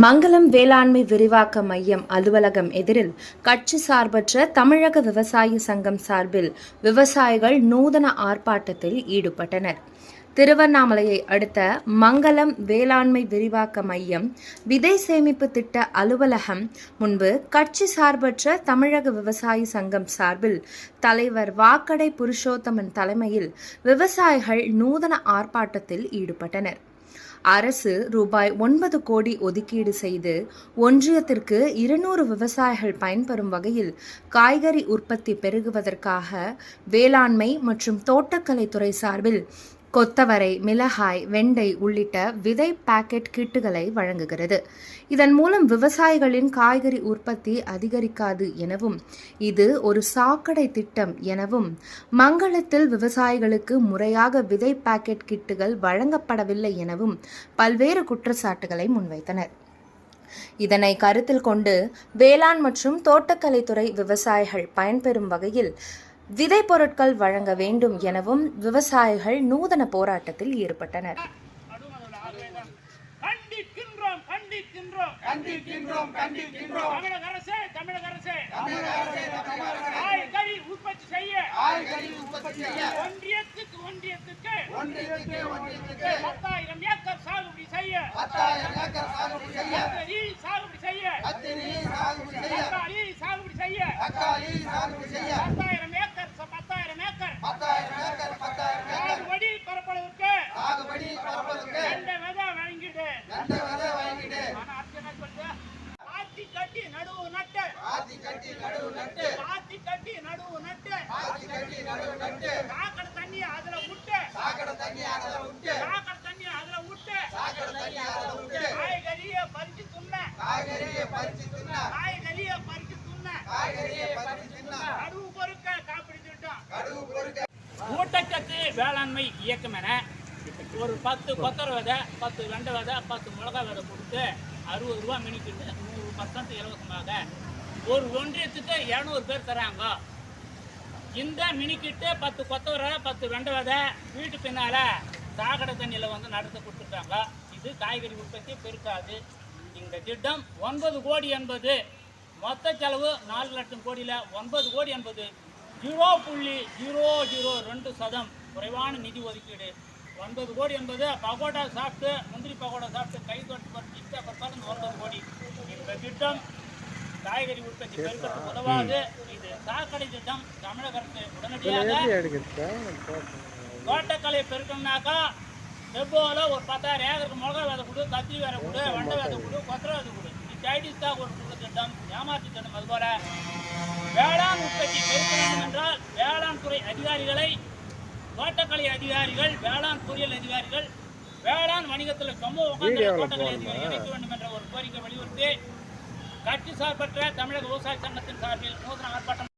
மங்களம் வேளாண்மை விரிவாக்க மையம் அலுவலகம் எதிரில் கட்சி சார்பற்ற தமிழக விவசாய சங்கம் சார்பில் விவசாயிகள் நூதன ஆர்ப்பாட்டத்தில் ஈடுபட்டனர். திருவண்ணாமலையை அடுத்த மங்களம் வேளாண்மை விரிவாக்க மையம் விதை சேமிப்பு திட்ட அலுவலகம் முன்பு கட்சி சார்பற்ற தமிழக விவசாய சங்கம் சார்பில் தலைவர் வாக்கடை புருஷோத்தமன் தலைமையில் விவசாயிகள் நூதன ஆர்ப்பாட்டத்தில் ஈடுபட்டனர். அரசு ரூபாய் ஒன்பது கோடி ஒதுக்கீடு செய்து ஒன்றியத்திற்கு இருநூறு விவசாயிகள் பயன்பெறும் வகையில் காய்கறி உற்பத்தி பெருகுவதற்காக வேளாண்மை மற்றும் தோட்டக்கலைத்துறை சார்பில் கொத்தவரை மிளகாய் வெண்டை உள்ளிட்ட விதை பாக்கெட் கிட்டுகளை வழங்குகிறது. இதன் மூலம் விவசாயிகளின் காய்கறி உற்பத்தி அதிகரிக்காது எனவும் இது ஒரு சாக்கடை திட்டம் எனவும் மங்களத்தில் விவசாயிகளுக்கு முறையாக விதை பாக்கெட் கிட்டுகள் வழங்கப்படவில்லை எனவும் பல்வேறு குற்றச்சாட்டுகளை முன்வைத்தனர். இதனை கருத்தில் கொண்டு வேளாண் மற்றும் தோட்டக்கலைத்துறை விவசாயிகள் பயன்பெறும் வகையில் விதை பொருட்கள் வழங்க வேண்டும் எனவும் விவசாயிகள் நூதன போராட்டத்தில் ஈடுபட்டனர். கண்டிக்கின்றோம் கண்டிக்கின்றோம். சாகுபடி பரப்பதற்கு ரெண்டு விதை வழங்கிடு ரெண்டு விதை வாங்கிட்டு. ஆத்தி கட்டி நடுவு நட்டு. ஆத்தி கட்டி நடுவு நட்டு. ஆத்தி கட்டி நடுவு நட்டு. ஆத்தி கட்டி நடுவு நட்டு. சாக்கடை தண்ணி அதுல விட்டு சாக்கடை தண்ணி அதில் விட்டு சாக்கடை தண்ணி அதுல விட்டு சாக்கடை தண்ணி அதில் விட்டு காய்கறிய பறிச்சு துண்ண காய்கறியை பறிச்சு தின்னா. காய்கறிய பறிச்சு துண்ண காய்கறியை பறிச்சு தின்னா. நடுவு பொறுக்க காப்பீடு திட்டம் கடுகு பொறுக்க. ஊட்டச்சத்து வேளாண்மை இயக்கம் என ஒரு பத்து கொத்தரை விதை பத்து வெண்டை விதை பத்து மிளகாய் விதை கொடுத்து அறுபது ரூபா மினிக்கிட்டு நூறு பர்சன்ட் இலவசமாக. ஒரு ஒன்றியத்துக்கு இரநூறு பேர் தராங்க. இந்த மினிக்கிட்டு பத்து கொத்தவரை பத்து வெண்டை விதை வீட்டு பின்னால சாக்கடை தண்ணியில் வந்து நடத்த கொடுத்துருக்காங்க இது காய்கறி உற்பத்தி பெருக்காது. இந்த திட்டம் ஒன்பது கோடி என்பது மொத்த செலவு நாலு லட்சம் கோடியில் ஒன்பது கோடி என்பது ஜீரோ புள்ளி ஜீரோ ஜீரோ ரெண்டு சதம் குறைவான நிதி ஒதுக்கீடு. ஒன்பது கோடி என்பது பகோடா சாப்பிட்டு முந்திரி பகோடா சாப்பிட்டு கை தொட்டு பறிச்சு பார்த்தாலும் இந்த ஒன்பது கோடி. இந்த திட்டம் காய்கறி உற்பத்தி பெருக்கத்துக்கு உதவாது. இது சாக்கடை திட்டம் தமிழக அரசு உடனடியாக தோட்டக்கலை பெருக்கணும்னாக்கா செவ்வால ஒரு பத்தாயிரம் ஏக்கருக்கு மிளகா விதை கொடு கத்திரி விதை கொடு வெண்டை விதை கொடு கொத்தரை விதை கொடு. இது தான் ஒரு கொடுத்த திட்டம் ஏமாற்று திட்டம் அதுபோல. வேளாண் உற்பத்தி பெருக்க வேண்டும் என்றால் வேளாண் துறை அதிகாரிகளை தோட்டக்கலை அதிகாரிகள் வேளாண் பொறியியல் அதிகாரிகள் வேளாண் வணிகத்தில் ரொம்ப உட்கார்ந்து தோட்டக்கலை அதிகாரிகள் இணைக்க வேண்டும் என்ற ஒரு கோரிக்கை வலியுறுத்தி கட்சி சார்பற்ற தமிழக விவசாய சங்கத்தின் சார்பில் நூதன ஆர்ப்பாட்டம்